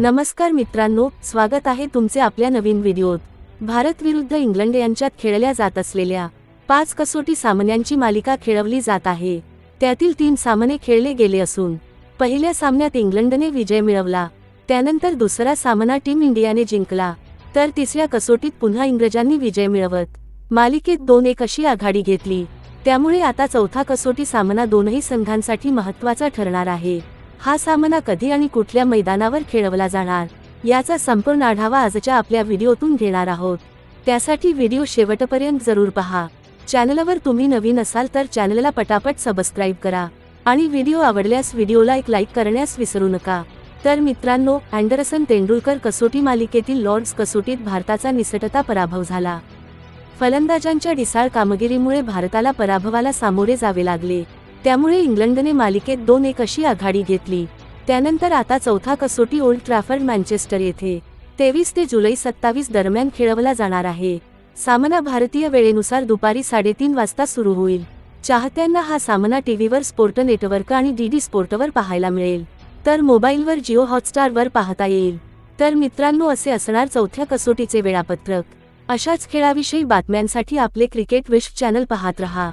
नमस्कार मित्रांनो स्वागत आहे तुमचे आपल्या नवीन व्हिडिओत. भारत विरुद्ध इंग्लंड यांच्यात खेळल्या जात असलेल्या पाच कसोटी सामन्यांची मालिका खेळवली जात आहे. त्यातील तीन सामने खेळले गेले असून पहिल्या सामन्यात इंग्लंडने विजय मिळवला त्यानंतर दुसरा सामना टीम इंडियाने जिंकला तर तिसऱ्या कसोटीत पुन्हा इंग्रजांनी विजय मिळवत मालिकेत दोन एक अशी आघाडी घेतली. त्यामुळे आता चौथा कसोटी सामना दोनही संघांसाठी महत्त्वाचा ठरणार आहे. हा सामना कधी आणि कुठल्या मैदानावर खेळवला जाणार याचा संपूर्ण आढावा आजच्या आपल्या व्हिडिओतून घेणार आहोत. त्यासाठी व्हिडिओ शेवटपर्यंत जरूर पहा. चॅनलवर तुम्ही नवीन असाल तर चॅनलला पटापट सबस्क्राईब करा आणि व्हिडिओ आवडल्यास व्हिडिओला एक लाईक करण्यास विसरू नका. तर मित्रांनो अँडरसन तेंडुलकर कसोटी मालिकेतील लॉर्ड्स कसोटीत भारताचा निसटता पराभव झाला. फलंदाजांच्या ढिसाळ कामगिरीमुळे भारताला पराभवाला सामोरे जावे लागले. त्यामुळे इंग्लंडने मालिकेत दोन एक अशी आघाडी घेतली. त्यानंतर आता चौथा कसोटी ओल्ड ट्रॅफर्ड मँचेस्टर येथे तेवीस ते जुलै सत्तावीस दरम्यान खेळवला जाणार आहे. सामना भारतीय वेळेनुसार दुपारी साडेतीन वाजता सुरू होईल. चाहत्यांना हा सामना टीव्हीवर स्पोर्ट नेटवर्क आणि डीडी स्पोर्टवर पाहायला मिळेल. तर मोबाईलवर जिओ हॉटस्टारवर पाहता येईल. तर मित्रांनो असे असणार चौथ्या कसोटीचे वेळापत्रक. अशाच खेळाविषयी बातम्यांसाठी आपले क्रिकेट विश्व चॅनल पाहत रहा.